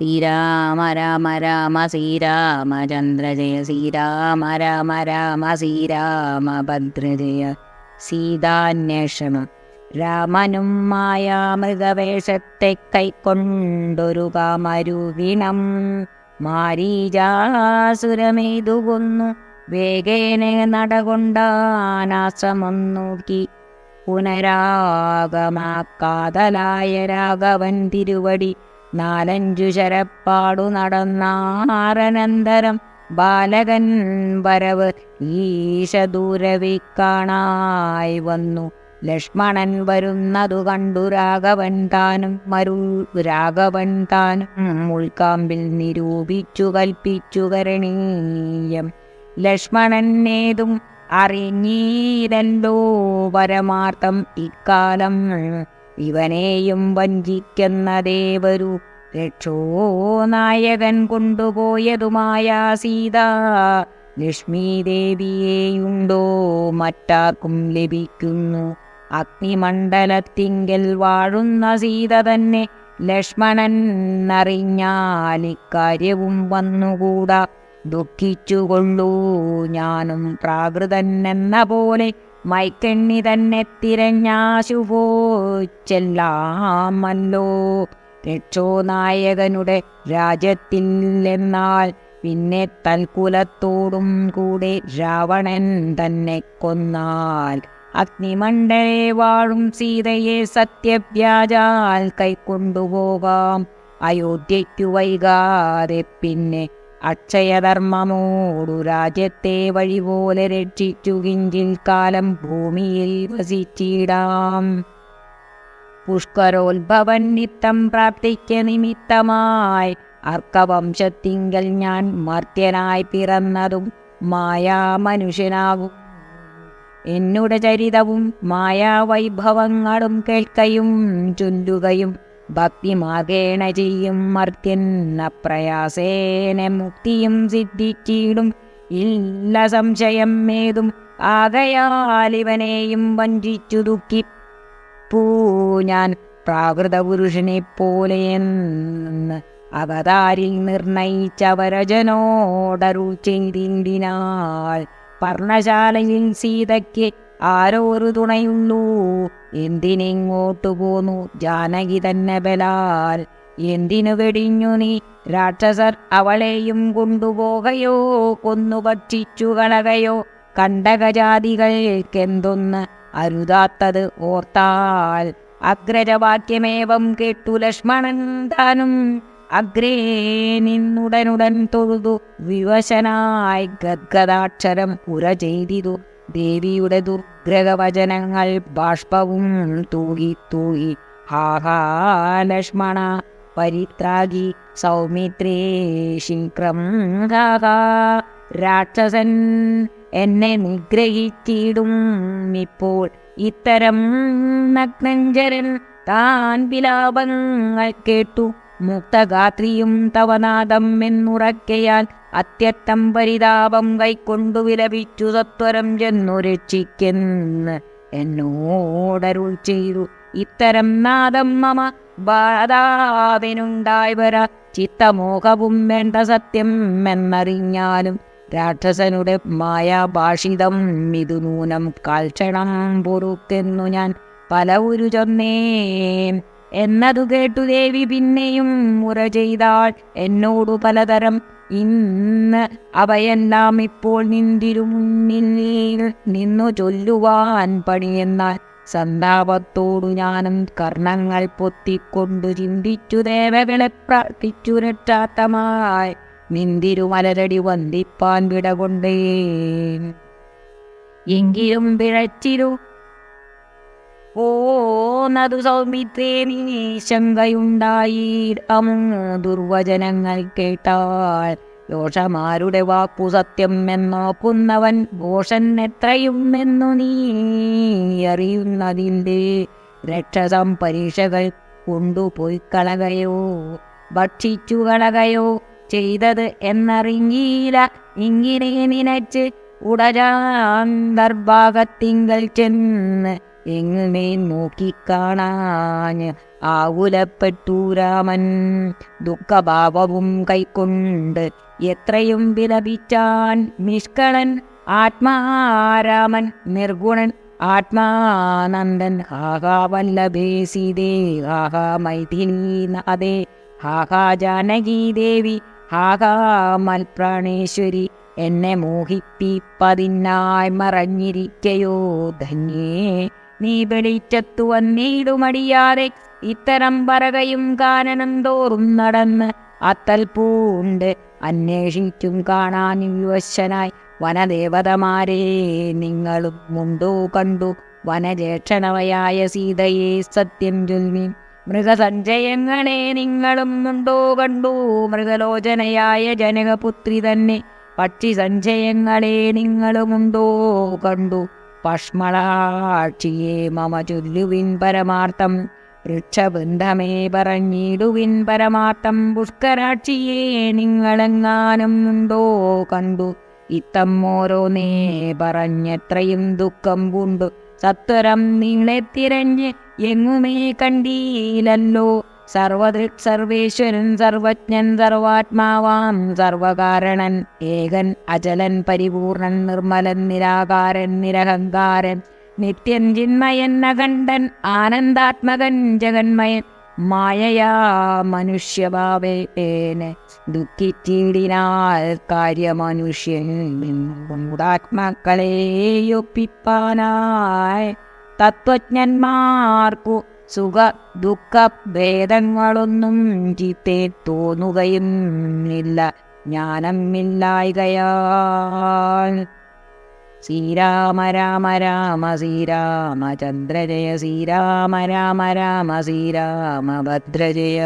ശ്രീരാമ രാമ രാമ ശ്രീരാമചന്ദ്ര ജയ ശ്രീരാമ രാമ രാമ ശ്രീരാമഭദ്രജയ സീതാന്വേഷണം രാമനും മായാമൃഗവേഷത്തെ കൈക്കൊണ്ടൊരു കാമരുവിണം മാരീജാസുരമെയ്തുകൊന്നു വേഗേന നടകൊണ്ടാനാശ്രമം നോക്കി. പുനരാഗമാക്കാതലായ രാഘവൻ തിരുവടി നാലഞ്ചു ശരപ്പാടു നടന്നാറനന്തരം ബാലകൻ വരവ് ഈശദൂരവി കാണായി വന്നു. ലക്ഷ്മണൻ വരുന്നതു കണ്ടു രാഘവൻ താനും മരുൾ രാഘവൻ താനും ഉൾക്കാമ്പിൽ നിരൂപിച്ചു കൽപ്പിച്ചു കരണീയം. ലക്ഷ്മണനേതും അറിഞ്ഞീരല്ലോ പരമാർത്ഥം ഇക്കാലം ഇവനെയും വഞ്ചിക്കുന്ന ദേവരു രക്ഷോ നായകൻ കൊണ്ടുപോയതുമായ സീത. ലക്ഷ്മി ദേവിയെയുണ്ടോ? മറ്റാർക്കും ലഭിക്കുന്നു. അഗ്നിമണ്ഡലത്തിങ്കൽ വാഴുന്ന സീത തന്നെ ലക്ഷ്മണൻ അറിഞ്ഞാൽ ഇക്കാര്യവും വന്നുകൂടാ. ദുഃഖിച്ചുകൊള്ളൂ ഞാനും പ്രാകൃതൻ എന്ന പോലെ മൈക്കെണ്ണി തന്നെ തിരഞ്ഞാശുവോച്ചെല്ലാമല്ലോ രക്ഷോ നായകനുടെ രാജ്യത്തിൽ എന്നാൽ പിന്നെ തൽക്കുലത്തോടും കൂടെ രാവണൻ തന്നെ കൊന്നാൽ. അഗ്നിമണ്ഡലെ വാഴും സീതയെ സത്യവ്യാജാൽ കൈക്കൊണ്ടുപോകാം. അയോധ്യയ്ക്കു വൈകാതെ പിന്നെ അക്ഷയധർമ്മമോടു രാജ്യത്തെ വഴിപോലെ രക്ഷിച്ചു കിഞ്ചിൽ കാലം ഭൂമിയിൽ വസിച്ചിടാം. പുഷ്കരോത്ഭവൻ നിത്തം പ്രാപ്തിക്ക് നിമിത്തമായി അർക്കവംശത്തിങ്കൽ ഞാൻ മർത്യനായി പിറന്നതും മായാ മനുഷ്യനാകും എന്നുടെ ചരിതവും മായാവൈഭവങ്ങളും കേൾക്കയും ചൊല്ലുകയും ഭക്തിമാർഗേണ ചെയ്യും മർത്യന്ന പ്രയാസേന മുക്തിയും സിദ്ധിച്ചിടും. ഇല്ല സംശയം ഏതും ആകയാൽ ഇവനെയും വഞ്ചിച്ചു പൂ ഞാൻ പ്രാകൃത പുരുഷനെ പോലെ അവതാരിൽ നിർണയിച്ചവരജനോടരുൾ ചെയ്തിണ്ടിനാൽ പർണശാലയിൽ സീതയ്ക്ക് ആരോരു തുണയുള്ളൂ എന്തിനെങ്ങോട്ടു പോന്നു? ജാനകി തന്നെ ബലാൽ. എന്തിനു വെടിഞ്ഞു നീ? രാക്ഷസർ അവളെയും കൊണ്ടുപോകയോ? കൊന്നു ഭക്ഷിച്ചു കളകയോ? കണ്ടകജാതികൾക്കെന്തൊന്ന് അരുതാത്തത് ഓർത്താൽ. അഗ്രജവാക്യമേവം കേട്ടു ലക്ഷ്മണൻ താനും അഗ്രേ നിന്നുടനുടൻ തൊഴുതു വിവശനായി ഗദ്ഗദാക്ഷരം പുര ചെയ്തിതു. ദേവിയുടെ ദുർഗ്രഹവചനങ്ങൾ ബാഷ്പവും തൂകി തൂകി. ഹാഹാ ലക്ഷ്മണ പരിത്രാഗി സൗമിത്രേ ശിക്രം ഹാഹാ രാക്ഷസൻ എന്നെ നിഗ്രഹിച്ചിടും ഇപ്പോൾ. ഇത്തരം നഗ്നഞ്ചരൻ താൻ വിലാപങ്ങൾ കേട്ടു. മുക്തഗാത്രിയും തവനാദം എന്നുറക്കയാൽ അത്യത്തം പരിതാപം കൈക്കൊണ്ടു വിലപിച്ചു തത്വരം ചെന്നു രക്ഷിക്കെന്ന് എന്നോടരുൾ ചെയ്തു. ഇത്തരം നാദം മമ ബാധാവിനുണ്ടായി വരാ ചിത്തമോഹവും വേണ്ട സത്യം എന്നറിഞ്ഞാലും രാക്ഷസനുടെ മായാഭാഷിതം ഇതു നൂനം കാൽക്ഷണം പൊറുക്കെന്നു ഞാൻ പല ഉരു ചൊന്നേ. എന്നതു കേട്ടു ദേവി പിന്നെയും മുറ ചെയ്താൾ എന്നോടു പലതരം ഇന്ന് അവയെല്ലാം ഇപ്പോൾ നിന്തിരു മുന്നിൽ നിന്നു ചൊല്ലുവാൻ പണിയെന്നാൽ സന്താപത്തോടു ഞാനും കർണങ്ങൾ പൊത്തിക്കൊണ്ടു ചിന്തിച്ചു ദേവകളെ പ്രാർത്ഥിച്ചു രക്ഷാത്തമായി നിന്തിരുമലരടി വന്ദിപ്പാൻ വിടകൊണ്ടേ എങ്കിലും പിഴച്ചിരു ശങ്കയുണ്ടായിടം ദുർവചനങ്ങൾ കേട്ടാൽ ദോഷമാരുടെ വാക്കു സത്യം എന്നോക്കുന്നവൻ ഘോഷൻ എത്രയും എന്നു നീ അറിയുന്നതിന്റെ രക്ഷസം പരീക്ഷകൾ കൊണ്ടുപോയി കളകയോ ഭക്ഷിച്ചു കളകയോ ചെയ്തത് എന്നറിഞ്ഞീല ഇങ്ങനെ നിനച്ച് ഉടജാന്തർഭാഗത്തിങ്കൽ ചെന്ന് എങ്ങുമേ നോക്കിക്കാണാഞ്ഞ് ആകുലപ്പെട്ടു രാമൻ ദുഃഖഭാവവും കൈക്കൊണ്ട് എത്രയും വിലപിച്ചാൻ നിഷ്കളൻ ആത്മാരാമൻ. നിർഗുണൻ ആത്മാനന്ദൻ. ഹാഹാവല്ലഭേ സീതേ ഹാഹാ മൈഥിലീ നാദേ ഹാഹാ ജാനകീ ദേവി ഹാഹാ മൽപ്രാണേശ്വരി. എന്നെ മറഞ്ഞിരിക്കയോ ധന്യേ. നീ വെളിച്ചത്തു വന്നിടുമടിയാതെ ഇത്തരം പറകയും കാനനം തോറും നടന്ന് അത്തൽ പൂണ്ട് അന്വേഷിച്ചും കാണാൻ വിവശനായി വനദേവതമാരെ നിങ്ങളും മുണ്ടോ കണ്ടു വനജേക്ഷണവയായ സീതയെ സത്യം ചൊല്ലി. മൃഗസഞ്ചയങ്ങളെ നിങ്ങളും ഉണ്ടോ കണ്ടു. മൃഗലോചനയായ ജനകപുത്രി തന്നെ പക്ഷി സഞ്ചയങ്ങളെ നിങ്ങളുമുണ്ടോ കണ്ടു. പഷ്മളാക്ഷിയെ മമ ചൊല്ലുവിൻ പരമാർത്ഥം. വൃക്ഷബന്ധമേ പറഞ്ഞിടുവിൻ പരമാർത്ഥം. പുഷ്കരാക്ഷിയെ നിങ്ങളെങ്ങാനും ഉണ്ടോ കണ്ടു. ഇത്തം ഓരോന്നേ പറഞ്ഞെത്രയും ദുഃഖം കൊണ്ടു സത്വരം നിങ്ങളെ തിരഞ്ഞ് എങ്ങുമേ കണ്ടീലല്ലോ സർവദൃക് സർവേശ്വരൻ സർവജ്ഞൻ സർവാത്മാവാം സർവകാരണൻ ഏകൻ അചലൻ പരിപൂർണൻ നിർമ്മലൻ നിരാകാരൻ നിരഹങ്കാരൻ നിത്യൻ ചിന്മയൻ അഖണ്ഡൻ ആനന്ദാത്മകൻ ജഗന്മയൻ മായയാ മനുഷ്യഭാവേന ദുഃഖിച്ചിടിനാൽ കാര്യമനുഷ്യൻ മൂടാത്മാക്കളെയൊപ്പിപ്പാനായി തത്വജ്ഞന്മാർക്കു സുഖ ദുഃഖ ഭേദങ്ങളൊന്നും ചിത്തെ തോന്നുകയും ഇല്ല ജ്ഞാനം ഇല്ലായികയാൽ ശ്രീരാമ രാമ രാമ ശ്രീരാമചന്ദ്ര ജയ ശ്രീരാമ രാമ രാമ ശ്രീരാമ ഭദ്രജയ.